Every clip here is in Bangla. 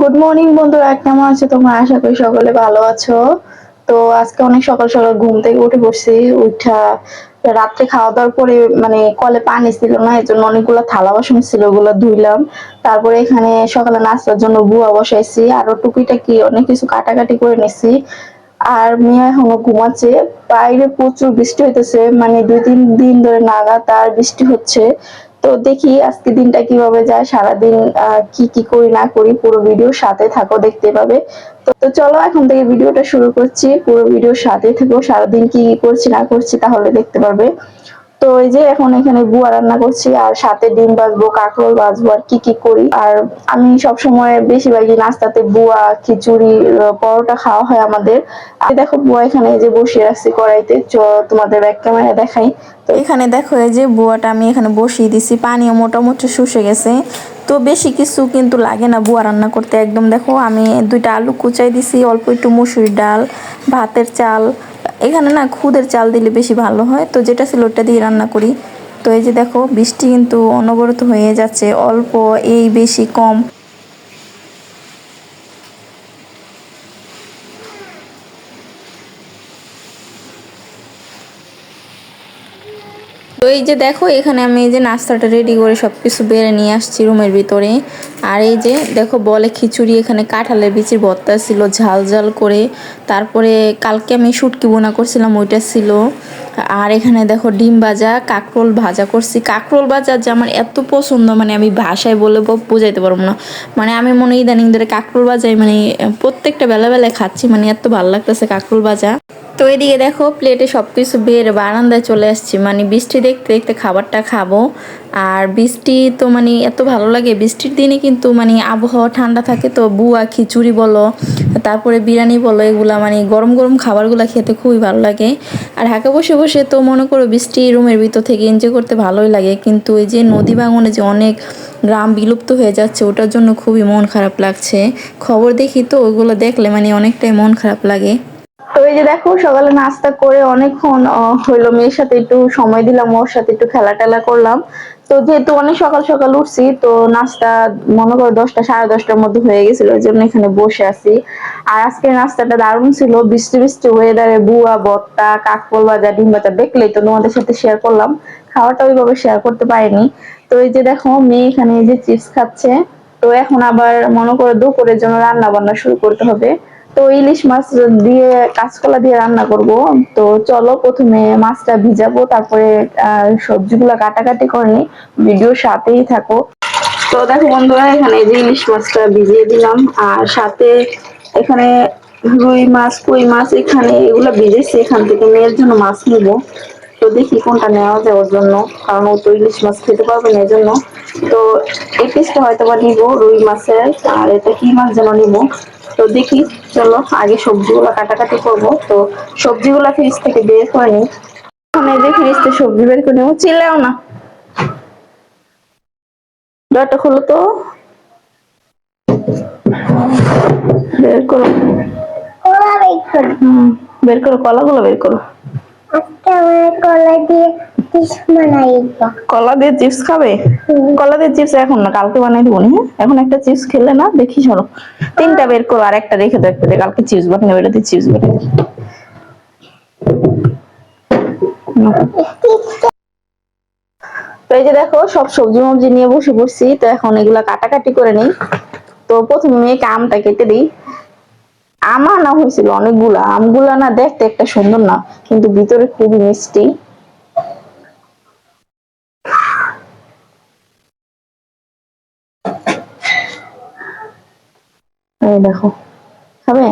গুড মর্নিং বন্ধুরা। কেমন আছো তোমরা? আশা করি সকলে ভালো আছো। তো আজকে অনেক সকাল সকাল ঘুম থেকে উঠে পড়ছি। উঠা রাত্রে খাওয়া দাওয়ার পরে মানে কলে পানি ছিল না এর জন্য অনেকগুলো থালা বাসন ছিল, ওগুলো ধুইলাম। তারপরে এখানে সকালে নাস্তার জন্য বুয়া বসাইছি। আরও টুকিটাকি অনেক কিছু কাটাকাটি করে নিছি। আর মেয়ে এখনও ঘুমাচ্ছে। বাইরে প্রচুর বৃষ্টি হইতেছে। মানে দুই, তিন দিন ধরে লাগাতার বৃষ্টি হচ্ছে। তো দেখি আজকে দিনটা কীভাবে যায়, সারাদিন কি কি করি, না করি, পুরো ভিডিও সাথে থাকো, দেখতে পাবে। তো তো চলো এখন থেকে ভিডিওটা শুরু করছি, পুরো ভিডিও সাথে থেকো, সারাদিন কি কি করছি, না করছি, তাহলে দেখতে পারবে। তো এই যে এখন এখানে বুয়া রান্না করছি আর সাথে ডিম ভাজবো, কাঁকরোল ভাজবো আর কি কি করি। আর আমি সব সময় বেশিরভাগই নাস্তাতে বুয়া খিচুড়ি পরোটা খাওয়া হয় আমাদের। আর দেখো বুয়া এখানে এই যে বসিয়ে রাখছি কড়াইতে। তোমাদের ব্যাক ক্যামেরা দেখাই। তো এখানে দেখো এই যে বুয়াটা আমি এখানে বসিয়ে দিছি। পানিও মোটামুটি শুষে গেছে। তো বেশি কিছু কিন্তু লাগে না বুয়া রান্না করতে। একদম দেখো আমি দুইটা আলু কুচাই দিছি, অল্প একটু মুসুরি ডাল, ভাতের চাল এখানে না খুদের চাল দিলে বেশি ভালো হয়। তো যেটা ছিল ওটা দিয়ে রান্না করি। তো এই যে দেখো, বৃষ্টি কিন্তু অনবরত হয়ে যাচ্ছে। অল্প, এই বেশি, কম। তো এই যে দেখো, এখানে আমি এই যে নাস্তাটা রেডি করে সব কিছু বেড়ে নিয়ে আসছি রুমের ভিতরে। আর এই যে দেখো, বলে খিচুড়ি, এখানে কাঁঠালের বিচির ভর্তা ছিল, ঝাল ঝাল করে। তারপরে কালকে আমি শুটকি বোনা করছিলাম, ওইটা ছিল। আর এখানে দেখো, ডিম ভাজা, কাঁকরোল ভাজা করছি। কাঁকরোল ভাজা যে আমার এত পছন্দ মানে আমি ভাষায় বলে বোঝাইতে পারব না। মানে আমি মনে ইদানিং ধরে কাঁকরোল ভাজাই মানে প্রত্যেকটা বেলা বেলায় খাচ্ছি মানে এত ভালো লাগতেছে কাঁকরোল ভাজা। তো এদিকে দেখো প্লেটে সব কিছু বের, বারান্দায় চলে আসছি। মানে বৃষ্টি দেখতে দেখতে খাবারটা খাব। আর বৃষ্টি তো মানে এত ভালো লাগে, বৃষ্টির দিনে কিন্তু মানে আবহাওয়া ঠান্ডা থাকে তো বুয়া, খিচুড়ি বলো, তারপরে বিরিয়ানি বলো, এগুলা মানে গরম গরম খাবারগুলো খেতে খুবই ভালো লাগে। আর ঢাকা বসে বসে তো মনে করো বৃষ্টি রুমের ভিতর থেকে এনজয় করতে ভালোই লাগে, কিন্তু এই যে নদী ভাঙনে যে অনেক গ্রাম বিলুপ্ত হয়ে যাচ্ছে, ওটার জন্য খুবই মন খারাপ লাগছে। খবর দেখি তো, ওগুলো দেখলে মানে অনেকটাই মন খারাপ লাগে। এই যে দেখো, সকালে নাস্তা করে অনেকক্ষণ হইল মেয়ের সাথে একটু সময় দিলাম, ওর সাথে একটু খেলা টেলা করলাম। তো যেহেতু অনেক সকাল সকাল উঠছি, তো নাস্তা মনে করো দশটা, সাড়ে দশটার মধ্যে হয়ে গেছিল, ওই জন্য এখানে বসে আছি। আর আজকের নাস্তাটা দারুণ ছিল, বৃষ্টি বৃষ্টি ওয়েদারে বুয়া বত্তা কাকপল ভাজা, ডিম ভাজা, দেখলেই তো তোমাদের সাথে শেয়ার করলাম। খাওয়াটা ওইভাবে শেয়ার করতে পারিনি। তো এই যে দেখো, মেয়ে এখানে এই যে চিপস খাচ্ছে। তো এখন আবার মনে করো দুপুরের জন্য রান্না বান্না শুরু করতে হবে। তো ইলিশ মাছ দিয়ে কাঁচকলা দিয়ে রান্না করব। তো চলো প্রথমে মাছটা ভিজাবো, তারপরে সবজিগুলো কাটাকাটি করে নি ভিডিওর সাথেই থাকো। তো দেখো বন্ধুরা, এখানে যে ইলিশ মাছটা ভিজিয়ে দিলাম, আর সাথে এখানে রুই মাছ কই মাছ, এখানে এগুলো ভিজেছি, এখান থেকে মেয়ের জন্য মাছ নিবো। তো দেখি কোনটা নেওয়া যায় ওর জন্য, কারণ ও তো ইলিশ মাছ খেতে পারবে না এই জন্য তো এই পিসটা হয়তো বা নিবো রুই মাছের আর এটা কি মাছ যেন নিবো? তো দেখি চলো আগে সবজিগুলো কাটাকাটি করব। তো সবজিগুলো ফ্রিজ থেকে বের করে নিই ওখানে যে ফ্রিজ থেকে সবজি বের করে নেব চিল্লাও না। ডরটা খোলো তো। বের করো। কলা বের করো। হুম বের করো কলাগুলো বের করো। আজকে আমার কলা দিয়ে কলা দিয়ে চিপস খাবে? কলা দিয়ে চিপস এখন না কালকে বানাই দেবো হ্যাঁ? এখন একটা চিপস খেলে না দেখি শোনো তিনটা বের করো আর একটা রেখে দাও একটা দিয়ে কালকে চিপস বানাবে চিপস বানাবে তো এই যে দেখো সব সবজি মবজি নিয়ে বসে পড়ছি তো এখন এগুলা কাটাকাটি করে নিই। তো প্রথমে মেয়েকে আমটা কেটে দিই। আম না হয়েছিল অনেকগুলা আমগুলা না দেখতে একটা সুন্দর না কিন্তু ভিতরে খুবই মিষ্টি। এই দেখো। খাবে?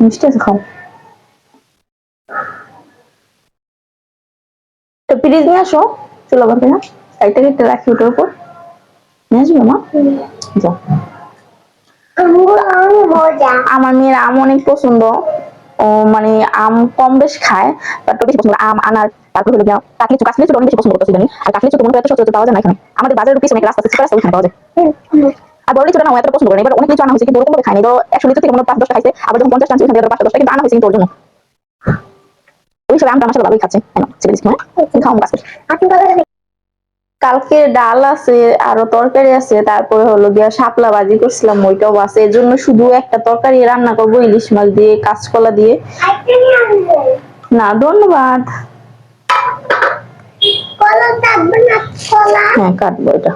মিষ্টি আছে খাও। তো ফ্রিজ নিয়ে আসো চলো আবার না সাইডটা কেটে রাখি ওটার উপর। নিয়ে আসবে মা? যাও। আমার মেয়ের আম অনেক পছন্দ। ও মানে আম কম বেশ খায় বাট আম আনার তারপর হলো কাকলি অনেক বেশি পছন্দ করতেছি জানি। আর কাকলি এত সচরাচর পাওয়া যায় না এখানে। আমাদের রাস্তা আছে, পাওয়া যায়। আর পছন্দ করে এবার অনেক আনা হয়েছে কিন্তু ওরকম খায়নি। তো একশো থেকে মনে পাঁচ দশটা খাইছে। আবার যখন পঞ্চাশ দশটা কিন্তু আনা হয়েছে কিন্তু ওর জন্য। ওই আমার ভালোই খাচ্ছে। হ্যাঁ? কালকে ডাল আছে আরও তরকারি আছে তারপরে হলো গিয়া শাপলা ভাজি করছিলাম ওইটাও আছে। এর জন্য শুধু একটা তরকারি রান্না করব ইলিশ মাছ দিয়ে কাঁচকলা দিয়ে। না ধন্যবাদ। হ্যাঁ এটা।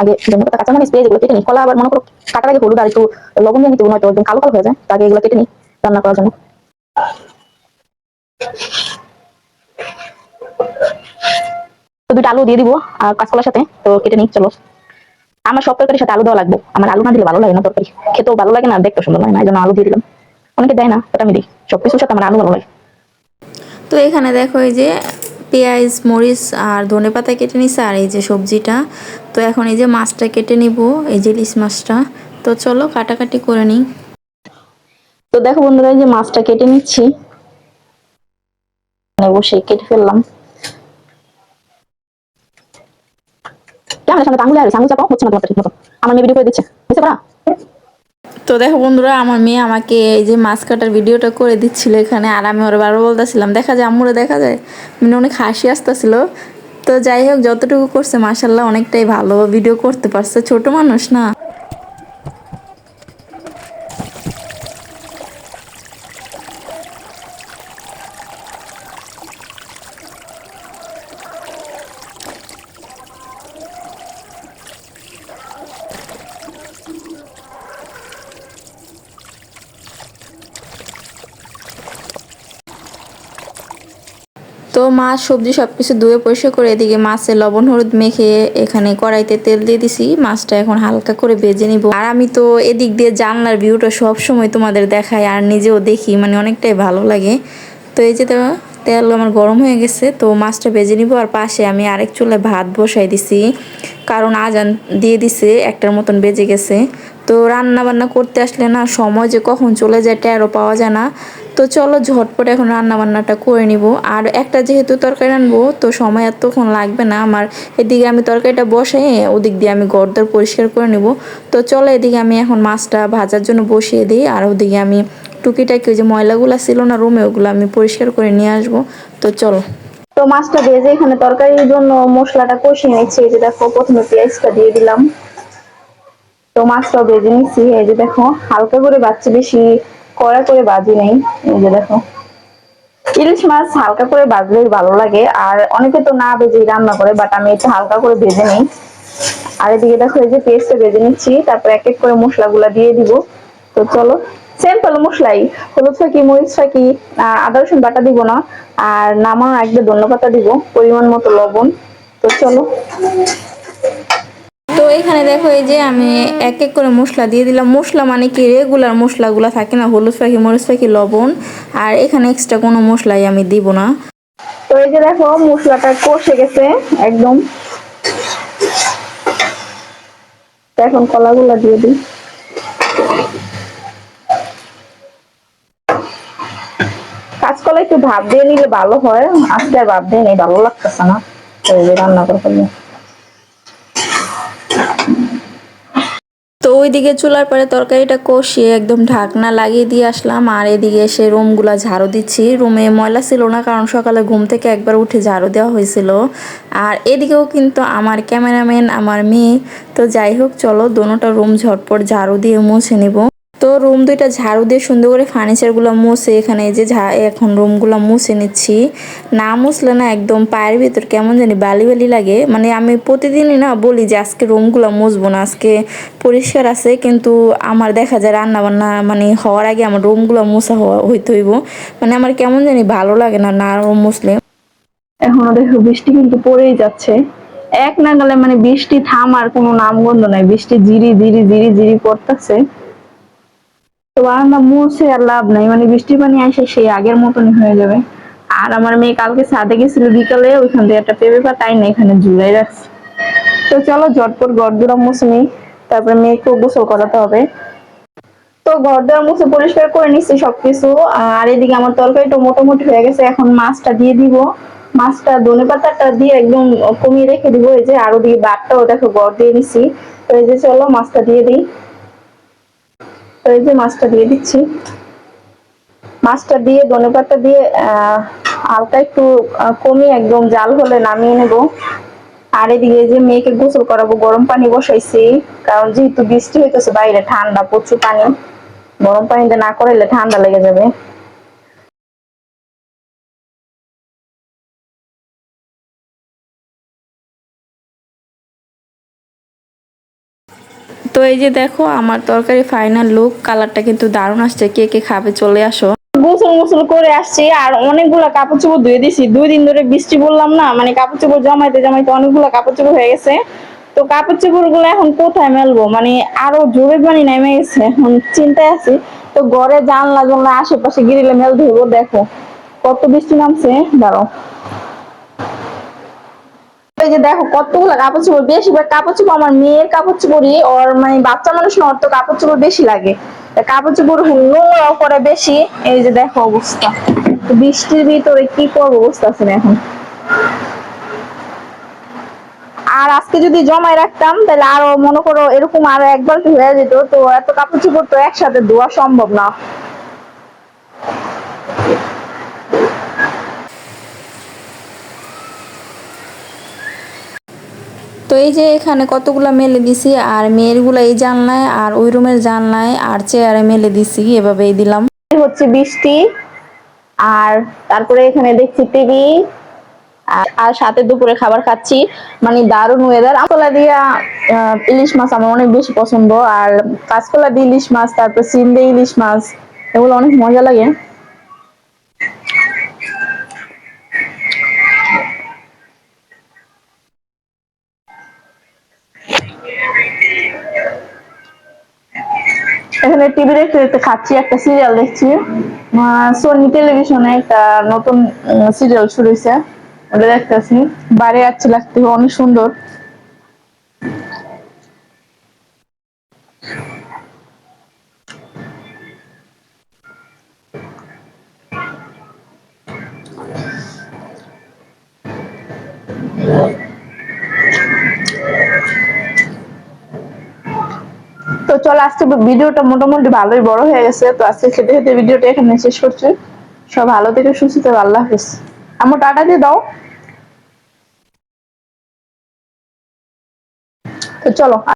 আগে কাঁচা মরিচ পেঁয়াজ এগুলো কেটে নিই, কলা আবার মনে করো কাটার আগে হলুদ আর একটু লবণ দিয়ে নিতে নয়তো একদম কালো কালো হয়ে যায় তাকে এগুলো কেটে নিই রান্না করার জন্য। তো দুটো আলু দিয়ে দিব আর কাঁচকলার সাথে, তো কেটে নিই, চলো। আমার সব তরকারির সাথে আলু দেওয়া লাগবে। আমার আলু না দিলে ভালো লাগে না তরকারি। খেতেও ভালো লাগে না, আর দেখতেও সুন্দর লাগে না, এই জন্য আলু দিয়ে দিলাম। অনেকে দেয় না ওটা আমি দিই। সব কিছুর সাথে আমার আলু ভালো লাগে। তো এখানে দেখো এই যে পেঁয়াজ, মরিচ আর ধনে পাতা কেটে নিছে, আর এই যে সবজিটা। তো এখন এই যে মাছটা কেটে নিব, এই যে ইলিশ মাছটা। তো চলো কাটাকাটি করে নিই। তো দেখো বন্ধুরা, এই যে মাছটা কেটে নিচ্ছি। বসে কেটে ফেললাম। কেমন? সামনে আঙুলে আর আঙুল চাপাও হচ্ছে না তোমার ঠিক মতো আমার মেয়ে ভিডিও করে দিচ্ছে। বুঝতে পারা তো দেখো বন্ধুরা, আমার মেয়ে আমাকে এই যে মাছ কাটার ভিডিওটা করে দিচ্ছিল এখানে, আর আমি ওরা বারবার বলতেছিলাম, দেখা যায়, আম্মুরে দেখা যায়? মানে অনেক হাসি আসতেছিল। তো যাই হোক, যতটুকু করছে মাসাল্লাহ অনেকটাই ভালো ভিডিও করতে পারছে। ছোট মানুষ না। তো মাছ, সবজি সব কিছু ধুয়ে পরিষ্কার করে এদিকে মাছে লবণ, হলুদ মেখে এখানে কড়াইতে তেল দিয়ে দিছি। মাছটা এখন হালকা করে ভেজে নিব। আর আমি তো এদিক দিয়ে জানলার ভিউটা সব সময় তোমাদের দেখাই আর নিজেও দেখি মানে অনেকটাই ভালো লাগে। তো এই যে তেল আমার গরম হয়ে গেছে, তো মাছটা ভেজে নিব আর পাশে আমি আরেক চুলে ভাত বসাই দিছি। কারণ আজান দিয়ে দিছে, একটার মতন বেজে গেছে। তো রান্না বান্না করতে আসলে না, সময় যে কখন চলে যায় টেরও পাওয়া যায় না। তো চলো ঝটপট এখন রান্না বান্নাটা করে নিব। আর একটা যেহেতু তরকারি রানবো তো সময় এতক্ষণ লাগবে না। আমার এদিকে আমি তরকারিটা বসাই ওদিক দিয়ে আমি গড়দর পরিষ্কার করে নিব। তো চলো এদিকে আমি এখন মাছটা ভাজার জন্য বসিয়ে দিই। আর ওদিকে আমি টুকিটাকি যে ময়লাগুলো ছিল না, রুমে ওগুলো আমি পরিষ্কার করে নিয়ে আসব। তো চলো। তো মাছটা ভেজে এখানে তরকারির জন্য মশলাটা কষিয়ে নিচ্ছি, এই যে দেখো প্রথমে পেঁয়াজটা দিয়ে দিলাম। তো মাছটা ভেজে নিচ্ছি, এই যে দেখো, হালকা করে বাচ্চা বেশি কড়া করে বাজি নেই, এই যে দেখো। ইলিশ মাছ হালকা করে ভাজলেই ভালো লাগে, আর অনেকে তো না ভেজেই রান্না করে বাট আমি একটু হালকা করে ভেজে নিই। আর এদিকে দেখো, এই যে পেস্টটা ভেজে নিচ্ছি, তারপর এক এক করে মশলাগুলা দিয়ে দিব। তো চলো সিম্পল মশলাই, হলুদ ফাঁকি মরিচ ফাঁকি আদা, রসুন বাটা দিব না, আর নামানোর একদম ধন্যপাতা দিব, পরিমাণ মতো লবণ। তো চলো। এখানে দেখো এই যে আমি এক এক করে মশলা দিয়ে দিলাম। মশলা মানে কি? রেগুলার মশলাগুলো থাকে না? হলুদ পাখি মরিচ পাখি লবণ। আর এখানে এক্সট্রা কোনো মশলাই আমি দিব না। তো এই যে দেখো, মশলাটা কষে গেছে একদম। এখন কলাগুলা দিয়ে দিই। কাঁচকলা একটু ভাব দিয়ে নিলে ভালো হয়। আজকে আর ভাব দিয়ে নেই, ভালো লাগতেছে না। রান্না করে ফেলব। ওইদিকে চুলার পরে তরকারিটা কষিয়ে একদম ঢাকনা লাগিয়ে দিয়ে আসলাম। আর এদিকে এসে রুমগুলো ঝাড়ু দিচ্ছি। রুমে ময়লা ছিল না, কারণ সকালে ঘুম থেকে একবার উঠে ঝাড়ু দেওয়া হয়েছিল। আর এদিকেও কিন্তু আমার ক্যামেরাম্যান, আমার মেয়ে। তো যাই হোক, চলো, দোনোটা রুম ঝটপট ঝাড়ু দিয়ে মুছে নিব। তো রুম দুইটা ঝাড়ু দিয়ে সুন্দর করে ফার্নিচারগুলো মুছে এখানে যে এখন রুমগুলো মুছে নিচ্ছি। না মুছলে না একদম পায়ের ভিতর কেমন জানি বালি বালি লাগে। মানে আমি প্রতিদিনই না বলি যে আজকে রুমগুলো মুছবো না, আজকে পরিষ্কার আছে, কিন্তু আমার দেখা যায় রান্না বান্না মানে হওয়ার আগে আমার রুমগুলো মুছা হওয়া হইতে হইব। মানে আমার কেমন জানি ভালো লাগে না না রুম মুছলে। এখনও দেখো বৃষ্টি কিন্তু পড়েই যাচ্ছে। এক নাগালে মানে বৃষ্টি থামার কোনো নামগন্ধ নাই, বৃষ্টি জিরি জিরি জিরি জিরি পড়তেছে। তো বারান্দা মুছে আর লাভ নাই। মানে বৃষ্টির পানি আসে সেই আগের মতনই হয়ে যাবে। আর আমার মেয়ে কালকে ছাদে গেছিল বিকালে, ওইখান থেকে একটা পেঁপে পাতাই না এখানে ঝুলাই রাখছে। তো চলো ঝটপট গড়দুরা মুছে নিই, তারপরে মেয়েকেও গোসল করাতে হবে। তো ঘর দেওয়ার মুছে পরিষ্কার করে নিচ্ছি সবকিছু। আর এদিকে আমার তরকারিটা মোটামুটি হয়ে গেছে, এখন মাছটা দিয়ে দিব। মাছটা ধনে পাতাটা দিয়ে একদম কমিয়ে রেখে দিব, এই যে আর ওদিকে বাটটাও দেখো গড় দিয়ে নিচ্ছি তো এই যে চলো মাছটা দিয়ে দিই। তো এই যে মাছটা দিয়ে দিচ্ছি। মাছটা দিয়ে ধনে পাতা দিয়ে হালকা একটু কমিয়ে একদম জাল হলে নামিয়ে নেব। আর এদিকে যে মেয়েকে গোসল করাবো, গরম পানি বসাইছি, কারণ যেহেতু বৃষ্টি হইতেছে বাইরে, ঠান্ডা, প্রচুর পানি। গরম পানিতে না করাইলে ঠান্ডা লেগে যাবে। তো এই যে দেখো, আমার তরকারি ফাইনাল লুক কালারটা কিন্তু দারুণ আসছে। কে কে খাবে চলে আসো। গোসল গোসল করে আসছি, আর অনেকগুলা কাপড় চোপড় ধুয়ে দিছি। দুই দিন ধরে বৃষ্টি বললাম না মানে কাপড় চোপড় জমাইতে জমাইতে অনেকগুলা কাপড় চোপড় হয়ে গেছে। তো কাপড় চোপড়গুলো এখন কোথায় মেলবো? মানে আরও জোরে পানি নেমে গেছে, এখন চিন্তায় আছি। তো ঘরে জানলা জানলা আশেপাশে গিরিলে মেল ধরবো দেখো। কত বৃষ্টি নামছে, দাঁড়াও। এই যে দেখো কতগুলো কাপড় চোপড়, বেশিরভাগ কাপড় চোপড় আমার মেয়ের কাপড় চোপড়ই, ওর মানে বাচ্চা মানুষ না ওর তো কাপড় চোপড় বেশি লাগে। কাপড় চোপড় নোংরাও করে বেশি। এই যে দেখো অবস্থা। বৃষ্টির ভিতরে কি করব অবস্থা আছে এখন। আর আজকে যদি জমাই রাখতাম, তাহলে আরও মনে করো এরকম আরও একবার হয়ে যেত, তো এত কাপড় চোপড় তো একসাথে ধোয়া সম্ভব না। এই যে এখানে কতগুলা মেলে দিছি, আর মেয়েরগুলা এই জানলায়, আর ওই রুমের জানলায়, আর চেয়ারে মেলে দিছি, এভাবেই দিলাম। হচ্ছে বৃষ্টি, আর তারপরে এখানে দেখছি টিভি, আর- সাথে দুপুরে খাবার খাচ্ছি। মানে দারুণ ওয়েদার কাঁচকলা দিয়া ইলিশ মাছ আমার অনেক বেশি পছন্দ, আর কাঁচকলা দিয়ে ইলিশ মাছ, তারপর সিম দিয়ে ইলিশ মাছ, এগুলো অনেক মজা লাগে। এখানে টিভি দেখতে দেখতে খাচ্ছি, একটা সিরিয়াল দেখছি। সোনি টেলিভিশনে একটা নতুন সিরিয়াল শুরু হয়েছে ওটা দেখতেছি। যাচ্ছে লাগতে অনেক সুন্দর। চলো আজকে ভিডিওটা মোটামুটি ভালোই বড় হয়ে গেছে। তো আজকে খেতে খেতে ভিডিওটা এখানে শেষ করছি। সব ভালো থেকে, সুস্থ থেকে, আল্লাহ হাফেজ। আমার টাটা দিয়ে দাও। তো চলো